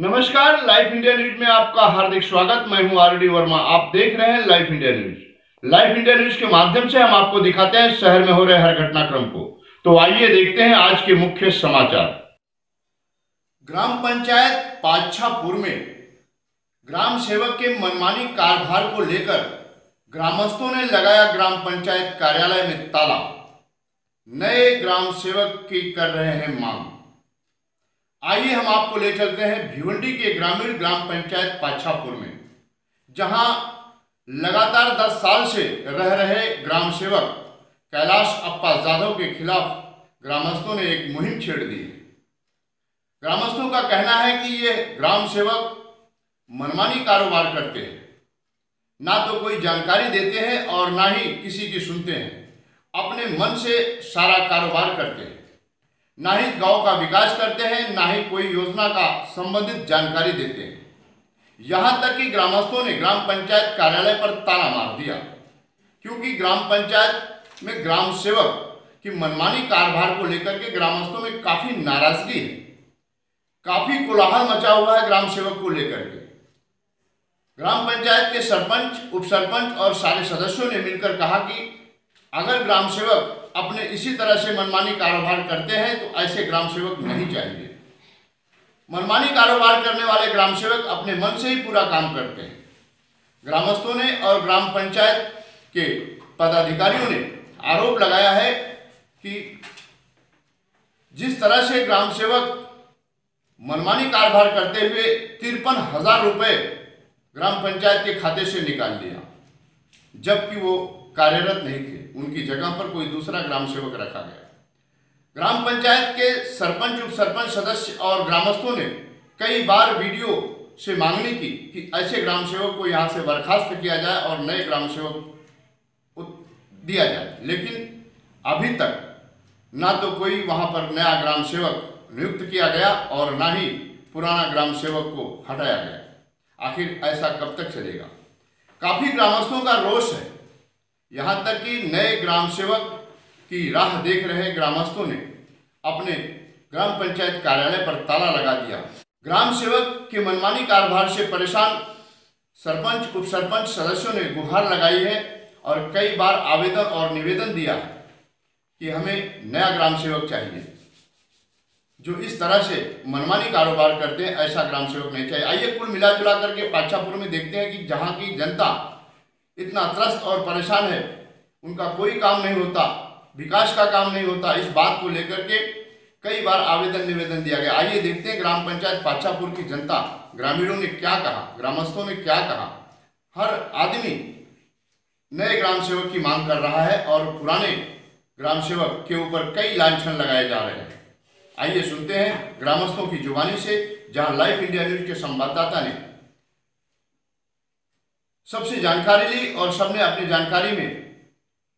नमस्कार, life India news में आपका हार्दिक स्वागत। मैं हूँ आर डी वर्मा। आप देख रहे हैं life India news. Life India news के माध्यम से हम आपको दिखाते हैं शहर में हो रहे हर घटनाक्रम को। तो आइए देखते हैं आज के मुख्य समाचार। ग्राम पंचायत पाछापुर में ग्राम सेवक के मनमानी कारभार को लेकर ग्रामस्थों ने लगाया ग्राम पंचायत कार्यालय में ताला। नए ग्राम सेवक की कर रहे हैं मांग। आइए हम आपको ले चलते हैं भिवंडी के ग्रामीण ग्राम पंचायत पाछापुर में, जहाँ लगातार 10 साल से रह रहे ग्राम सेवक कैलाश अप्पा जाधव के खिलाफ ग्रामस्थों ने एक मुहिम छेड़ दी ग्रामस्थों का कहना है कि ये ग्राम सेवक मनमानी कारोबार करते हैं। ना तो कोई जानकारी देते हैं और ना ही किसी की सुनते हैं। अपने मन से सारा कारोबार करते हैं। ना ही गाँव का विकास करते हैं, ना ही कोई योजना का संबंधित जानकारी देते हैं। यहाँ तक कि ग्रामस्थों ने ग्राम पंचायत कार्यालय पर ताला मार दिया, क्योंकि ग्राम पंचायत में ग्राम सेवक की मनमानी कारभार को लेकर के ग्रामस्थों में काफ़ी नाराज़गी है। काफ़ी कोलाहल मचा हुआ है ग्राम सेवक को लेकर के। ग्राम पंचायत के सरपंच, उप सरपंच और सारे सदस्यों ने मिलकर कहा कि अगर ग्राम सेवक अपने इसी तरह से मनमानी कारोबार करते हैं तो ऐसे ग्राम सेवक नहीं चाहिए। मनमानी कारोबार करने वाले ग्राम सेवक अपने मन से ही पूरा काम करते हैं। ग्रामस्थों ने और ग्राम पंचायत के पदाधिकारियों ने आरोप लगाया है कि जिस तरह से ग्राम सेवक मनमानी कारोबार करते हुए तिरपन हज़ार रुपये ग्राम पंचायत के खाते से निकाल लिया, जबकि वो कार्यरत नहीं थे। उनकी जगह पर कोई दूसरा ग्राम सेवक रखा गया। ग्राम पंचायत के सरपंच उप सरपंच सदस्य और ग्रामस्थों ने कई बार वीडियो से मांगनी की कि ऐसे ग्राम सेवक को यहाँ से बर्खास्त किया जाए और नए ग्राम सेवक दिया जाए। लेकिन अभी तक ना तो कोई वहाँ पर नया ग्राम सेवक नियुक्त किया गया और ना ही पुराना ग्राम सेवक को हटाया गया। आखिर ऐसा कब तक चलेगा? काफ़ी ग्रामस्थों का रोष है। यहाँ तक कि नए ग्राम सेवक की राह देख रहे ग्रामस्थों ने अपने ग्राम पंचायत कार्यालय पर ताला लगा दिया। ग्राम सेवक के मनमानी कारोबार से परेशान सरपंच उप सरपंच सदस्यों ने गुहार लगाई है और कई बार आवेदन और निवेदन दिया कि हमें नया ग्राम सेवक चाहिए, जो इस तरह से मनमानी कारोबार करते हैं, ऐसा ग्राम सेवक नहीं चाहिए। आइए कुल मिला जुला करके पाछापुर में देखते हैं कि जहाँ की जनता इतना त्रस्त और परेशान है। उनका कोई काम नहीं होता, विकास का काम नहीं होता। इस बात को लेकर के कई बार आवेदन निवेदन दिया गया। आइए देखते हैं ग्राम पंचायत पाछापुर की जनता, ग्रामीणों ने क्या कहा, ग्रामस्थों ने क्या कहा। हर आदमी नए ग्राम सेवक की मांग कर रहा है और पुराने ग्राम सेवक के ऊपर कई लांछन लगाए जा रहे हैं। आइए सुनते हैं ग्रामस्थों की जुबानी से, जहाँ लाइव इंडिया न्यूज़ के संवाददाता ने सबसे जानकारी ली और सबने अपनी जानकारी में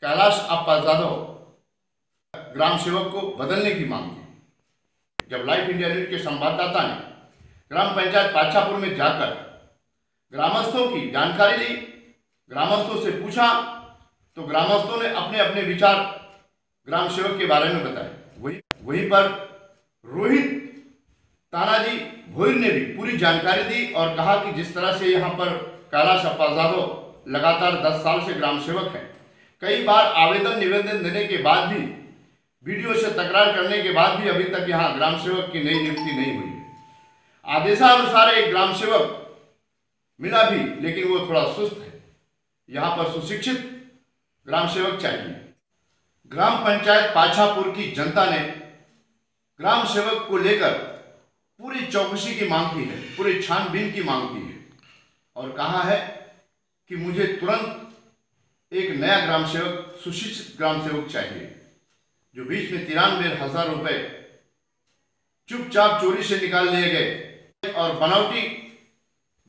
कैलाश अप्पा जाधव, ग्राम सेवक को बदलने की मांग की। जब लाइफ इंडिया न्यूज़ के संवाददाता ने ग्राम पंचायत पाछापुर में जाकर ग्रामस्थों की जानकारी ली, ग्रामस्थों से पूछा तो ग्रामस्थों ने अपने अपने विचार ग्राम सेवक के बारे में बताए। वही, वहीं पर रोहित तानाजी भोईर ने भी पूरी जानकारी दी और कहा कि जिस तरह से यहाँ पर कैलाश अप्पा जाधव लगातार दस साल से ग्राम सेवक है। कई बार आवेदन निवेदन देने के बाद भी, वीडियो से तकरार करने के बाद भी अभी तक यहाँ ग्राम सेवक की नई नियुक्ति नहीं हुई है। आदेशानुसार एक ग्राम सेवक मिला भी, लेकिन वो थोड़ा सुस्त है। यहाँ पर सुशिक्षित ग्राम सेवक चाहिए। ग्राम पंचायत पाछापुर की जनता ने ग्राम सेवक को लेकर पूरी चौकसी की मांग की है, पूरी छानबीन की मांग की है। और कहा है कि मुझे तुरंत एक नया ग्राम सेवक, सुशिक्षित ग्राम सेवक चाहिए, जो बीच में तिरानवे हज़ार रुपए चुपचाप चोरी से निकाल लिए गए और बनावटी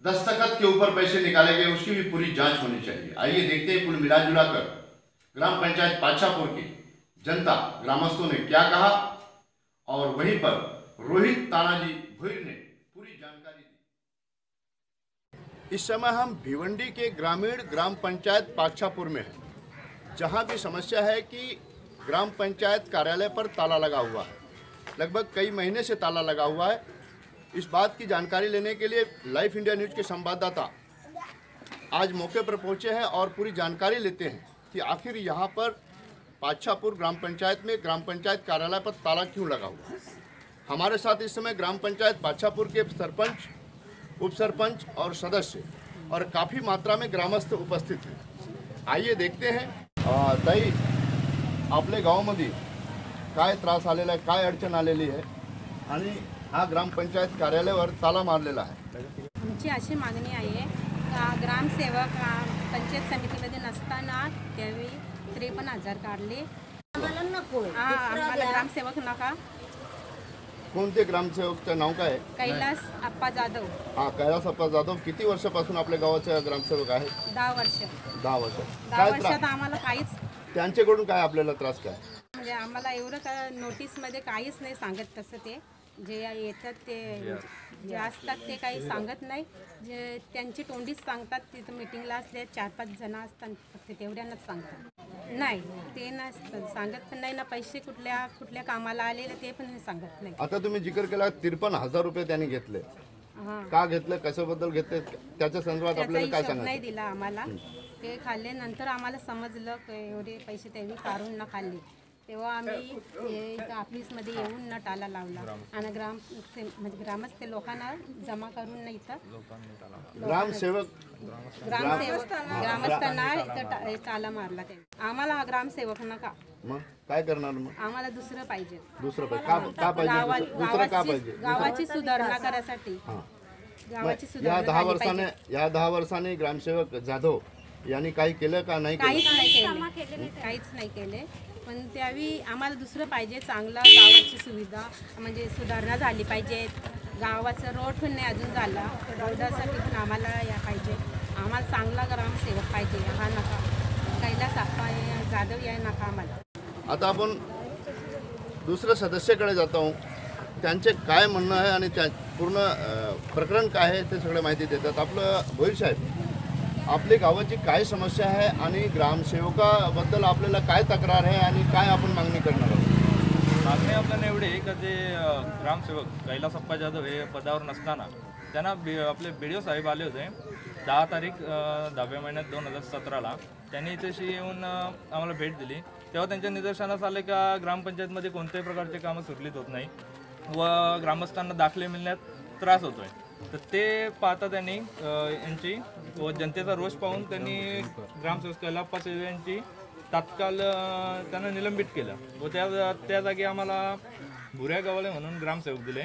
दस्तखत के ऊपर पैसे निकाले गए, उसकी भी पूरी जाँच होनी चाहिए। आइए देखते हैं, कुल मिला जुला कर। ग्राम पंचायत पाछापुर की जनता, ग्रामस्थों ने क्या कहा? और वहीं पर रोहित तानाजी भुईर ने इस समय हम भिवंडी के ग्रामीण ग्राम पंचायत पाछापुर में हैं, जहाँ भी समस्या है कि ग्राम पंचायत कार्यालय पर ताला लगा हुआ है। लगभग कई महीने से ताला लगा हुआ है। इस बात की जानकारी लेने के लिए लाइफ इंडिया न्यूज़ के संवाददाता आज मौके पर पहुँचे हैं और पूरी जानकारी लेते हैं कि आखिर यहाँ पर पाछापुर ग्राम पंचायत में ग्राम पंचायत कार्यालय पर ताला क्यों लगा हुआ है। हमारे साथ इस समय ग्राम पंचायत पाछापुर के सरपंच उप सरपंच और सदस्य और काफ़ी मात्रा में ग्रामस्थ उपस्थित हैं। आइए देखते हैं। ताई आपल्या गावामध्ये काय त्रास आलेला आहे काय अडचण आलेली आहे? आणि हा ग्रामपंचायत कार्यालयावर ताला मारलेला आहे. आमची अशी मागणी आहे का ग्रामसेवक पंचायत समितीमध्ये नसताना त्यावेळी त्रेपन्न हजार काढले. आम्हाला नको आम्हाला ग्रामसेवक नका. कोणते ग्रामसेवकचं नाव काय? आहे कैलास आप्पा जाधव. हा कैलासप्पा जाधव. किती वर्षापासून आपल्या गावाचे ग्रामसेवक आहेत? दहा वर्ष. दहा वर्ष. दहा काय वर्षात त्रास? आम्हाला काहीच त्यांच्याकडून काय आपल्याला त्रास काय? म्हणजे आम्हाला एवढं का नोटीसमध्ये काहीच नाही सांगत तसं ते. जे येतात ते जे असतात ते काही सांगत नाही. जे त्यांची तोंडीच सांगतात तिथं मिटिंगला असले चार पाच जण असतात फक्त तेवढ्यांनाच सांगतात. नाही ते नसतं सांगत पण नाही ना पैसे कुठल्या कुठल्या कामाला आलेले ते पण सांगत नाही. आता तुम्ही जिकर केला त्रेपन्न हजार रुपये त्यांनी घेतले. हां. का घेतलं कशाबद्दल घेतले त्याच्या संदर्भात त्याचा आपल्याला काय हिशोब नाही सांगायचं दिला आम्हाला. ते खाल्ले नंतर आम्हाला समजलं की एवढे पैसे त्यांनी काढून न खाल्ले. तेव्हा आम्ही हे इथं ऑफिसमध्ये येऊन न टाला लावला आणि ग्राम से- म्हणजे ग्रामस्थ लोकांना जमा करून न इथं ग्रामसेवक ग्रामसेवक ग्रामस्थांना इथं टा- टाला मारला त्यांनी. आम्हाला हा ग्रामसेवक नका मग काय करणार मग? आम्हाला दुसरं पाहिजे. दुसरं पाहिजे. का का पाहिजे गावा- दुसरं- दुसरं का गावाची पाहिजे? गावाची सुधारणा करायसाठी. हां. गावाची या सुधारणा दहा झाली वर्षाने. या दहा वर्षाने ग्रामसेवक जाधव यांनी काही केलं का नाही केलं? काहीच नाही केले. काहीच नाही केले. पण त्यावेळी आम्हाला दुसरं पाहिजे चांगला गावाची सुविधा म्हणजे सुधारणा झाली पाहिजे. गावाचं रोड पण नाही अजून झाला. रोडासाठी पण आम्हाला या पाहिजे. आम्हाला चांगला ग्रामसेवक पाहिजे. हा नका. कैलास आप्पा जाधव या नका आम्हाला. आता आपण दुसऱ्या सदस्याकडे जात आहोत. त्यांचे काय म्हणणं आहे आणि त्या पूर्ण प्रकरण काय आहे ते सगळं माहिती देतात. आपलं भोईर साहेब. आपली गावाची काय समस्या आहे आणि ग्रामसेवकाबद्दल आपल्याला काय तक्रार आहे आणि काय आपण मागणी करणार आहोत? मागणी आपल्याला एवढी का जे ग्रामसेवक कैलासप्पा जाधव हे पदावर नसताना त्यांना बी आपले बी डी ओ साहेब आले होते दहा तारीख दहाव्या महिन्यात दोन हजार सतराला. त्यांनी इथेशी येऊन आम्हाला भेट दिली. तेव्हा त्यांच्या निदर्शनास आले का ग्रामपंचायतमध्ये कोणत्याही प्रकारचे कामं सुरळीत होत नाही व ग्रामस्थांना दाखले मिळण्यात त्रास होतो आहे तर ते पाहता त्यांनी यांची व जनतेचा रोष पाहून त्यांनी ग्रामसेवक कैलाप्पा यांची तात्काळ त्यांना निलंबित केलं. व त्या त्या जागी आम्हाला भुऱ्या गवाले म्हणून ग्रामसेवक दिले.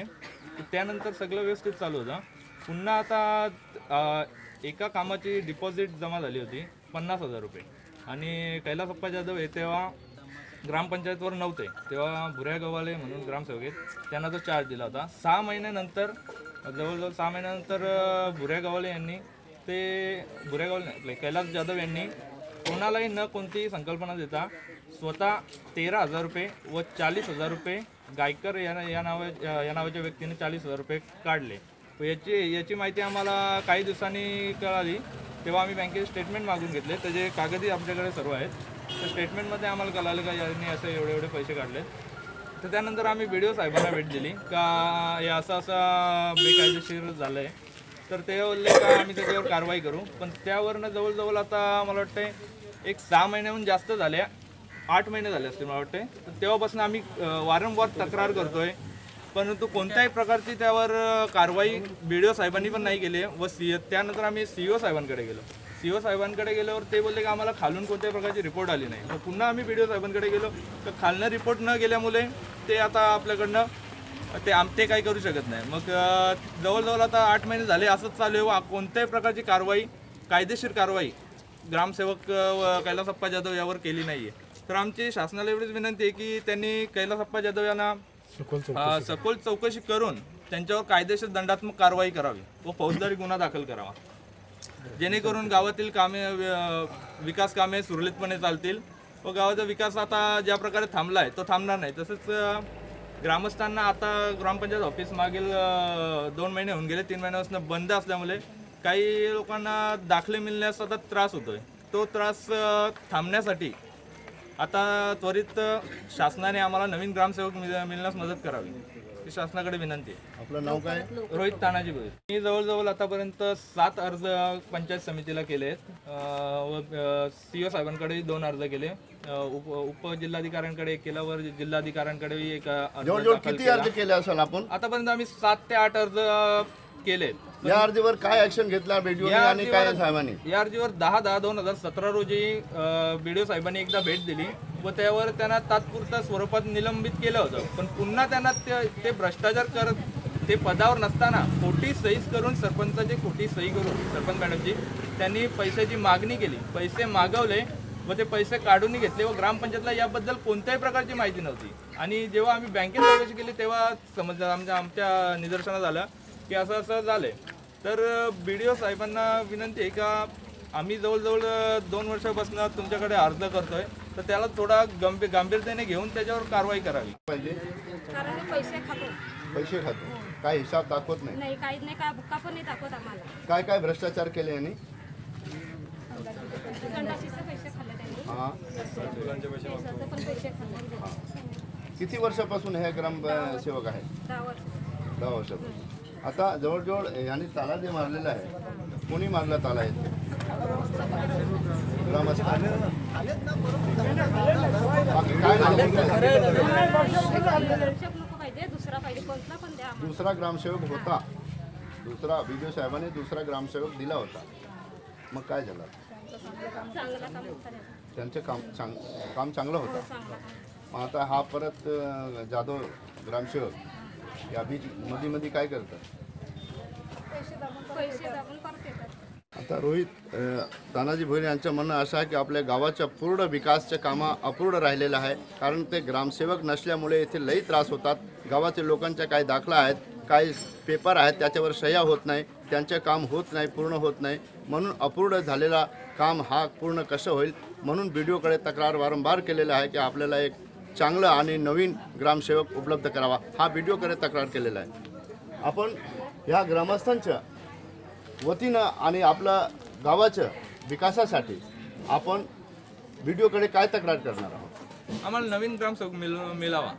तर त्यानंतर सगळं व्यवस्थित चालू होतं. पुन्हा आता एका कामाची डिपॉझिट जमा झाली होती पन्नास हजार रुपये. आणि कैलासप्पा जाधव हे तेव्हा ग्रामपंचायतवर नव्हते. तेव्हा भुऱ्या गव्हाले म्हणून ग्रामसेवक आहेत. त्यांना तो चार्ज दिला होता. सहा महिन्यानंतर जवळजवळ सहा महिन्यानंतर भुऱ्या गव्हाले यांनी ते भुऱ्या गव्हाले आपले कैलास जाधव यांनी कोणालाही न कोणतीही संकल्पना देता स्वतः तेरा हजार रुपये व चाळीस हजार रुपये गायकर या या नावा या नावाच्या व्यक्तीने चाळीस हजार रुपये काढले. व याची याची माहिती आम्हाला काही दिवसांनी कळाली तेव्हा आम्ही बँकेचे स्टेटमेंट मागून घेतले. त्याचे कागदी आमच्याकडे सर्व आहेत त्या स्टेटमेंटमध्ये आम्हाला कळालं का यांनी असे एवढे एवढे पैसे काढले तर त्यानंतर आम्ही व्हिडिओ साहेबांना भेट दिली. का हे असं असं बेकायदेशीर झालं आहे तर ते बोलले का आम्ही त्याच्यावर कारवाई करू. पण त्यावरनं जवळजवळ आता मला वाटतं एक सहा महिन्याहून जास्त झाल्या. आठ महिने झाले असतील मला वाटते तर तेव्हापासून आम्ही वारंवार तक्रार करतोय. परंतु कोणत्याही प्रकारची त्यावर कारवाई बी डी ओ साहेबांनी पण नाही केली व सी त्यानंतर आम्ही सी ओ साहेबांकडे गेलो. सी ओ साहेबांकडे गेल्यावर ते बोलले की आम्हाला खालून कोणत्याही प्रकारची रिपोर्ट आली नाही. मग पुन्हा आम्ही बी डी ओ साहेबांकडे गेलो. तर खालनं रिपोर्ट न गेल्यामुळे ते आता आपल्याकडनं ते आम ते काही करू शकत नाही. मग जवळजवळ आता आठ महिने झाले असंच चालू आहे. व कोणत्याही प्रकारची कारवाई कायदेशीर कारवाई ग्रामसेवक व कैलासप्पा जाधव यावर केली नाही आहे तर आमची शासनाला एवढीच विनंती आहे की त्यांनी कैलासप्पा जाधव यांना अ, सखोल चौकशी करून त्यांच्यावर कायदेशीर दंडात्मक कारवाई करावी. व फौजदारी गुन्हा दाखल करावा. जेणेकरून गावातील कामे विकास कामे सुरळीतपणे चालतील व गावाचा विकास आता ज्या प्रकारे थांबला आहे तो थांबणार नाही. तसंच अ, ग्रामस्थांना आता ग्रामपंचायत ऑफिस मागील अ, दोन महिने होऊन गेले. तीन महिन्यापासून बंद असल्यामुळे काही लोकांना दाखले मिळण्यास आता त्रास होतोय. तो त्रास अ, थांबण्यासाठी आता त्वरित शासनाने आम्हाला नवीन ग्रामसेवक मिळ- मिळण्यास मदत करावी. शासनाकडे विनंती आहे. आपलं नाव काय? रोहित तानाजी भोईर. मी जवळजवळ आतापर्यंत सात अर्ज पंचायत समितीला केले आहेत व सी ओ साहेबांकडे दोन अर्ज केले. उप उपजिल्हाधिकाऱ्यांकडे एक केला वर जिल्हाधिकाऱ्यांकडेही एक अर्ज दाखल किती केला. अर्ज केले असेल आपण? आतापर्यंत आम्ही सात ते आठ अर्ज केलेत. या अर्जीवर काय ऍक्शन घेतला बीडीओ या आणि काय अर्जीवर- साहेबांनी? या अर्जीवर दहा दहा दोन हजार सतरा रोजी बीडीओ साहेबांनी एकदा भेट दिली व त्यावर त्यांना तात्पुरत्या स्वरूपात निलंबित केलं होतं. पण पुन्हा त्यांना ते ते भ्रष्टाचार करत ते पदावर नसताना खोटी सहीच करून सरपंचाची खोटी सही करून सरपंच मॅडमची त्यांनी पैशाची मागणी केली. पैसे मागवले व ते पैसे काढून घेतले व ग्रामपंचायतला याबद्दल कोणत्याही प्रकारची माहिती नव्हती. आणि जेव्हा आम्ही बँकेत चौकशी केली तेव्हा समजलं आमच्या आमच्या निदर्शनात आलं की असं असं झालंय. तर बी डी ओ साहेबांना विनंती आहे का आम्ही जवळजवळ दोन वर्षापासून तुमच्याकडे अर्ज करतोय तर त्याला थोडा गंभीर गांभीर्याने घेऊन त्याच्यावर कारवाई करावी. पाहिजे? कारण मी पैसे खातो. पैसे खातो. काय हिसाब दाखवत नाही? नाही काहीच नाही काय बुक्का पण नाही दाखवत आम्हाला. काय काय भ्रष्टाचार केले यांनी? संडाशीचे पैसे खाल्ले त्यांनी. हा. केसाचे पण पैसे खाल्ले. किती वर्षापासून हे ग्राम अ, सेवक आहेत? दहा वर्ष. दहा वर्षापासून. आता जवळजवळ यांनी ताला जे मारलेला आहे कोणी मारला ताला पाहिजे दुसरा पाहिजे कोणता पण द्या आम्हाला. दुसरा ग्रामसेवक होता. दुसरा बीजू साहेबांनी दुसरा ग्रामसेवक दिला होता. मग काय झालं? चांगला काम होता त्याचा. त्यांचं काम चांग काम चांगलं होतं. काम. मग आता हा परत जाधव ग्रामसेवक या बीच मध्ये मध्ये काय करतात? आता रोहित तानाजी भोईर यांचं म्हणणं असं आहे की आपल्या गावाच्या पूर्ण विकासचे कामं अपूर्ण राहिलेलं आहे कारण ते ग्रामसेवक नसल्यामुळे येथे लई त्रास होतात. गावातील लोकांच्या काही दाखला आहेत काही पेपर आहेत त्याच्यावर सह्या होत नाही. त्यांचे काम होत नाही पूर्ण होत नाही. म्हणून अपूर्ण झालेला काम हा पूर्ण कसं होईल? म्हणून बी डी ओकडे तक्रार वारंवार केलेलं आहे की आपल्याला एक चांगलं आणि नवीन ग्रामसेवक उपलब्ध करावा हा बी तक्रार केलेला आहे. आपण ह्या ग्रामस्थांच्या वतीनं आणि आपल्या गावाच्या विकासासाठी आपण व्हिडिओकडे काय तक्रार करणार आहोत? आम्हाला नवीन ग्रामसेवक मिल मिळावा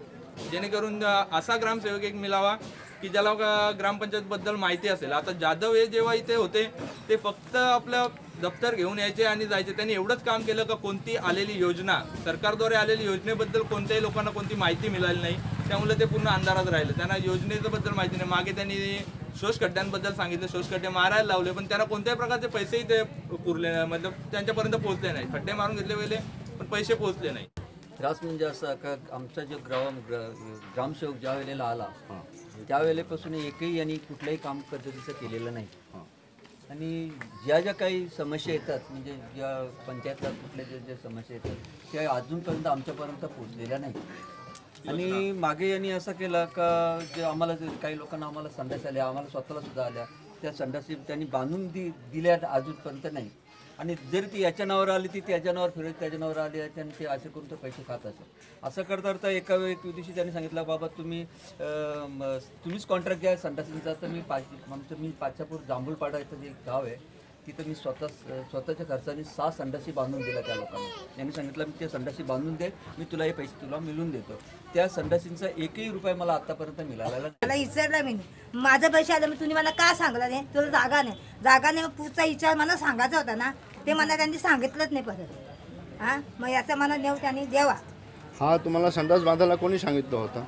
जेणेकरून असा ग्रामसेवक एक मिळावा की ज्याला ग्रामपंचायतबद्दल माहिती असेल. आता जाधव हे जेव्हा इथे होते ते फक्त आपलं दप्तर घेऊन यायचे आणि जायचे. त्यांनी एवढंच काम केलं का कोणती आलेली योजना सरकारद्वारे आलेली योजनेबद्दल कोणत्याही लोकांना कोणती माहिती मिळाली नाही. त्यामुळे ते पूर्ण अंधारात राहिले. त्यांना योजनेचं बद्दल माहिती नाही. मागे त्यांनी शोषखड्ड्यांबद्दल सांगितलं. शोषखड्डे मारायला लावले पण त्यांना कोणत्याही प्रकारचे पैसेही ते पुरले नाही. मतलब त्यांच्यापर्यंत पोहोचले नाही. खड्डे मारून घेतले गेले पण पैसे पोहोचले नाही. त्रास म्हणजे असा का आमचा जो ग्राम ग्रा- ग्रामसेवक ज्या वेळेला आला त्या वेळेपासून एकही यांनी कुठलंही काम पद्धतीचं केलेलं नाही. आणि ज्या ज्या काही समस्या येतात म्हणजे ज्या पंचायतला कुठल्या ज्या ज्या समस्या येतात त्या अजूनपर्यंत आमच्यापर्यंत पोचलेल्या नाही आणि मागे यांनी असं केलं का जे आम्हाला काही लोकांना आम्हाला संडास आल्या आम्हाला स्वतःला सुद्धा आल्या त्या संडासी त्यांनी बांधून दि दिल्या अजूनपर्यंत नाही आणि जर ती याच्या नावावर आली ती त्याच्या नावावर फिरत त्याच्या नावावर आली आणि ते असे करून ते पैसे खात असत असं करता करता एका वेळी एक दिवशी त्यांनी सांगितलं बाबा तुम्ही तुम्हीच कॉन्ट्रॅक्ट घ्या संडासींचा तर मी पाच आमचं मी पाचापूर जांभूळपाडा इथं जे एक गाव आहे तिथं मी स्वतः स्वतःच्या खर्चाने सहा संडासी बांधून दिला त्या लोकांना. त्यांनी सांगितलं मी ते संडासी बांधून दे मी तुला हे पैसे तुला मिळून देतो. त्या संडासींचा एकही रुपये मला आतापर्यंत मिळालेला नाही. मला विचारला मी माझं पैसे आलं मी तुम्ही मला का सांगला नाही? तुला जागा नाही. जागा नाही मग पुढचा विचार मला सांगायचा होता ना. ते मला त्यांनी सांगितलंच नाही परत. हां? मग याचा मला नेऊ त्यांनी द्यावा हा तुम्हाला संडास बांधायला कोणी सांगितलं होतं?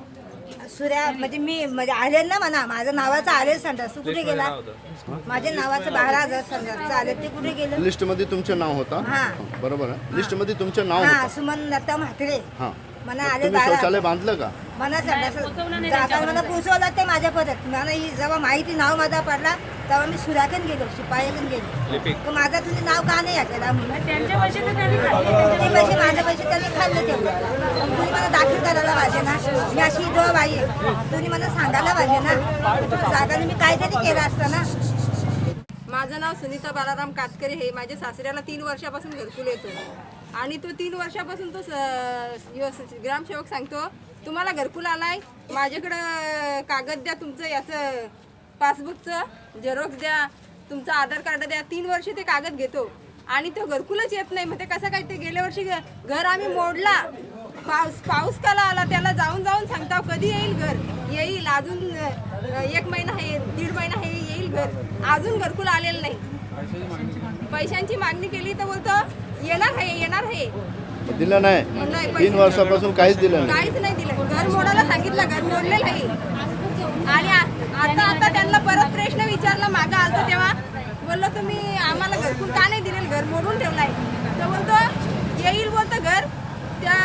सूर्या म्हणजे मी म्हणजे आले ना म्हणा माझं नावाचं आले संडास. तू कुठे गेला? माझ्या नावाचं बारा हजार संडासचं आले ते कुठे गेलं? लिस्टमध्ये तुमचं नाव होतं? हा. बरोबर आहे. लिस्टमध्ये तुमचं नाव हा होतं? सुमन लता म्हात्रे. हां. मला आले तुम्ही बारा शौचालय बांधलं का? मला संडास मला पोचवलं ते माझ्या परत. मला ही जेव्हा माहिती नाव माझा पडला तेव्हा मी सुराकडे गेलो शिपायाकडे गेलो. तर माझा तुझं नाव का नाही केला म्हणून त्यांचे पैसे तर त्यांनी खाल्ले ते पैसे माझे पैसे त्यांनी खाल्ले तेवढं. तुम्ही मला दाखल करायला पाहिजे ना? मी अशी जो बाई आहे. तुम्ही मला सांगायला पाहिजे ना? जागाने मी काहीतरी केलं असतं ना? माझं नाव सुनीता बालाराम कातकरे हे माझ्या सासऱ्याला तीन वर्षापासून घरकुल येतो. आणि तो तीन वर्षापासून तो स- यो स- ग्रामसेवक सांगतो तुम्हाला घरकुल आलाय? माझ्याकडं कागद द्या तुमचं याचं पासबुकचं झेरॉक्स द्या तुमचं आधार कार्ड द्या तीन वर्ष ते कागद घेतो. आणि तो घरकुलच येत नाही. मग ते कसं काय ते गेल्या वर्षी घर आम्ही मोडला. पाऊस पाऊस काला आला त्याला जाऊन जाऊन सांगता कधी येईल घर? येईल अजून एक महिना आहे दीड महिना आहे येईल घर. अजून घरकुल आलेलं नाही. पैशांची मागणी केली तर बोलतो येणार आहे येणार आहे. दिलं नाही. तीन वर्षापासून काहीच दिलं नाही. काहीच नाही दिलं. घर मोडायला सांगितलं घर मोडलेलं आहे. आणि आता आता त्यांना परत प्रश्न विचारला मागं आलतो तेव्हा. बोललो तुम्ही आम्हाला घरकुल का नाही दिलेलं? घर मोडून ठेवलाय. तर बोलतो येईल बोलतो घर. त्या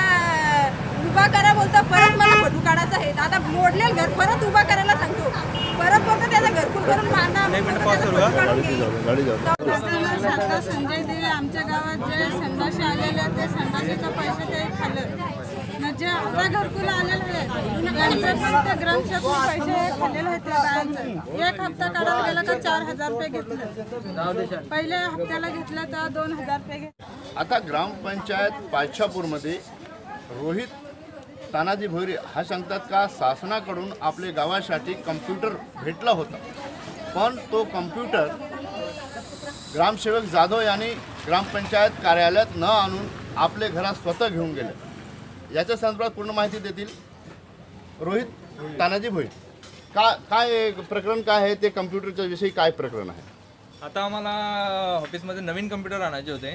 उभा करा बोलतो. परत मला फोटो काढायचा आहे. आता मोडलेलं घर परत उभा करायला सांगतो. परत बोलतो त्याचं घरकुल करून बांधा संजय देवी आमच्या गावात जे संडाशी आलेले ते संडाशीचे पैसे ते खाल्ले. जे घरकुल आलेले ग्रामसेवक पैसे खाल्लेले एक हप्ता काढायला गेला तर चार हजार रुपये घेतले. पहिले हप्त्याला घेतलं तर दोन हजार रुपये घेतले. आता ग्रामपंचायत पाच्छापूरमध्ये रोहित तानाजी भोईरे हा सांगतात का शासनाकडून आपल्या गावासाठी कम्प्युटर भेटला होता. पण तो कम्प्युटर ग्रामसेवक जाधव यांनी ग्रामपंचायत कार्यालयात न आणून आपले घरात स्वतः घेऊन गेले. याच्या संदर्भात पूर्ण माहिती देतील. रोहित तानाजी भोईर का काय प्रकरण काय आहे? ते कम्प्युटरच्या विषयी काय प्रकरण आहे? आता आम्हाला ऑफिसमध्ये नवीन कम्प्युटर आणायचे होते.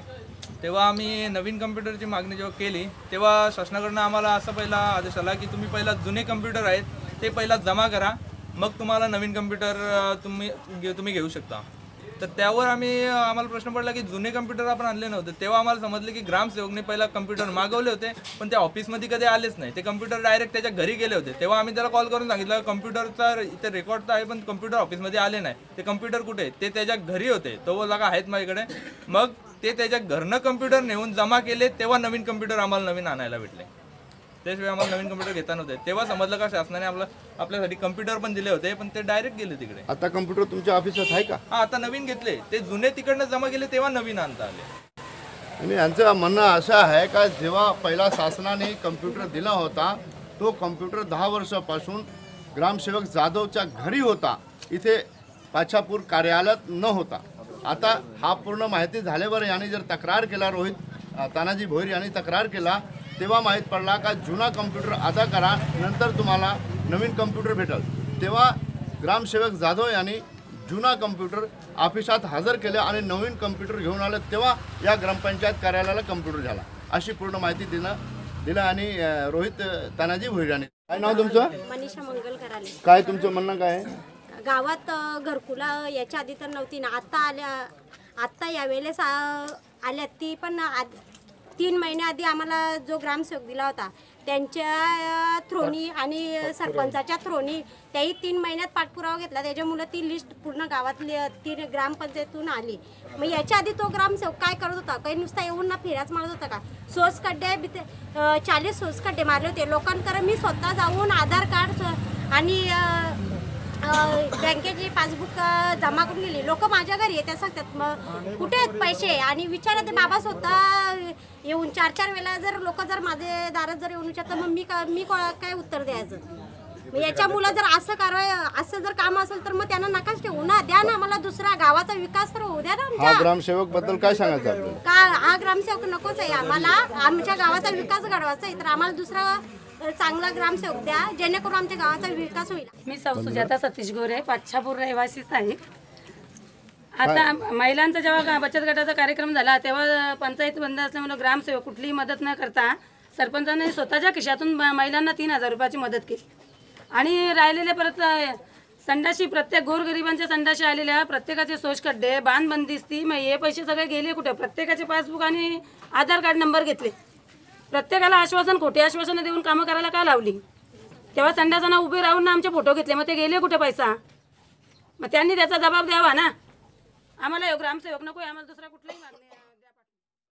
तेव्हा आम्ही नवीन कम्प्युटरची मागणी जेव्हा केली तेव्हा शासनाकडनं आम्हाला असा पहिला आदेश आला की तुम्ही पहिला जुने कम्प्युटर आहेत ते पहिला जमा करा. मग तुम्हाला नवीन कम्प्युटर तुम्ही घे- तुम्ही घेऊ शकता. तर त्यावर आम्ही आम्हाला प्रश्न पडला की जुने कम्प्युटर आपण आणले नव्हते. तेव्हा आम्हाला समजले की ग्रामसेवकने पहिला कम्प्युटर मागवले होते पण त्या ऑफिसमध्ये कधी आलेच नाही. ते कम्प्युटर डायरेक्ट त्याच्या घरी गेले होते. तेव्हा आम्ही त्याला कॉल करून सांगितलं कम्प्युटरचा इथे रेकॉर्ड तर आहे पण कम्प्युटर ऑफिसमध्ये आले नाही. ते कम्प्युटर कुठे ते त्याच्या घरी होते. तो बोला का आहेत माझ्याकडे? मग ते त्याच्या घरनं कम्प्युटर नेऊन जमा केले तेव्हा नवीन कम्प्युटर आम्हाला नवीन आणायला भेटले. त्याशिवाय आम्हाला नवीन कम्प्युटर घेता नव्हते तेव्हा समजलं का शासनाने आपलं आपल्यासाठी कम्प्युटर पण दिले होते पण ते डायरेक्ट गेले तिकडे. आता कम्प्युटर तुमच्या ऑफिसात आहे का? हा आता नवीन घेतले. ते जुने तिकडनं जमा केले तेव्हा नवीन आणता आले. आणि यांचं म्हणणं असं आहे का जेव्हा पहिला शासनाने कम्प्युटर दिला होता तो कम्प्युटर दहा वर्षापासून ग्रामसेवक जाधवच्या घरी होता. इथे पाछापूर कार्यालयात न होता. आता हा पूर्ण माहिती झाल्यावर यांनी जर तक्रार केला रोहित तानाजी भोईर यांनी तक्रार केला तेव्हा माहीत पडला का जुना कम्प्युटर अदा करा नंतर तुम्हाला नवीन कम्प्युटर भेटेल. तेव्हा ग्रामसेवक जाधव यांनी जुना कम्प्युटर ऑफिसात हजर केले आणि नवीन कम्प्युटर घेऊन आलं. तेव्हा या ग्रामपंचायत कार्यालयाला कम्प्युटर झाला. अशी पूर्ण माहिती दिलं दिलं आणि रोहित तानाजी भोईराने काय नाव तुमचं? मनीषा मंगल कराले काय तुमचं म्हणणं काय आहे? गावात अ, घरकुला याच्या आधी तर नव्हती ना. आत्ता आल्या आत्ता यावेळेस आ- आल्या ती पण आद- तीन महिन्याआधी आम्हाला जो ग्रामसेवक दिला होता त्यांच्या थ्रोनी आणि सरपंचाच्या थ्रोनी त्याही तीन महिन्यात पाठपुरावा घेतला. त्याच्यामुळे ती लिस्ट पूर्ण गावातली अ, तीन ग्रामपंचायतून आली. मग याच्या आधी तो ग्रामसेवक काय करत होता? काही नुसता येऊन ना फिराच मारत होता का? सोस खड्डे चाळीस सोस खड्डे मारले होते. लोकांकडे मी स्वतः जाऊन आधार कार्ड आणि बँकेची पासबुक जमा करून गेली. लोक माझ्या घरी येतात सांगतात मग कुठे आहेत पैसे? आणि विचारा ते बाबा स्वतः येऊन चार चार वेळा जर लोक जर माझे दारात जर येऊन विचारतात मग मी का मी काय उत्तर द्यायचं? मग याच्यामुळं जर असं कारवाई असं जर काम असेल तर मग त्यांना नकाच ठेवू ना. द्या ना मला दुसरा गावाचा विकास तर होऊ द्या ना हा ग्रामसेवकबद्दल काय सांगायचं का हा ग्रामसेवक नकोच आहे आम्हाला. आमच्या गावाचा विकास घडवायचा आहे तर आम्हाला दुसरा चांगला ग्रामसेवक द्या जेणेकरून आमच्या गावाचा विकास होईल. मी सौ सुजाता सतीश गोरे पाच्छापूर रहिवासीच आहे आता महिलांचा जेव्हा बचत गटाचा कार्यक्रम झाला तेव्हा पंचायत बंद असल्यामुळे ग्रामसेवक कुठलीही मदत न करता सरपंचाने स्वतःच्या खिशातून महिलांना तीन हजार रुपयाची मदत केली. आणि राहिलेले परत संडाशी प्रत्येक गोरगरिबांच्या संडाशी आलेल्या प्रत्येकाचे सोच खड्डे बांध बंदिस्ती मग हे पैसे सगळे गेले कुठे? प्रत्येकाचे पासबुक आणि आधार कार्ड नंबर घेतले. प्रत्येकाला आश्वासन खोटे आश्वासनं देऊन कामं करायला का लावली? तेव्हा संडासांना उभे राहून ना आमचे फोटो घेतले. मग ते गेले कुठे पैसा? मग त्यांनी त्याचा जबाब द्यावा ना. आम्हाला ग्रामसेवक नको आम्हाला दुसरा कुठलाही मागणी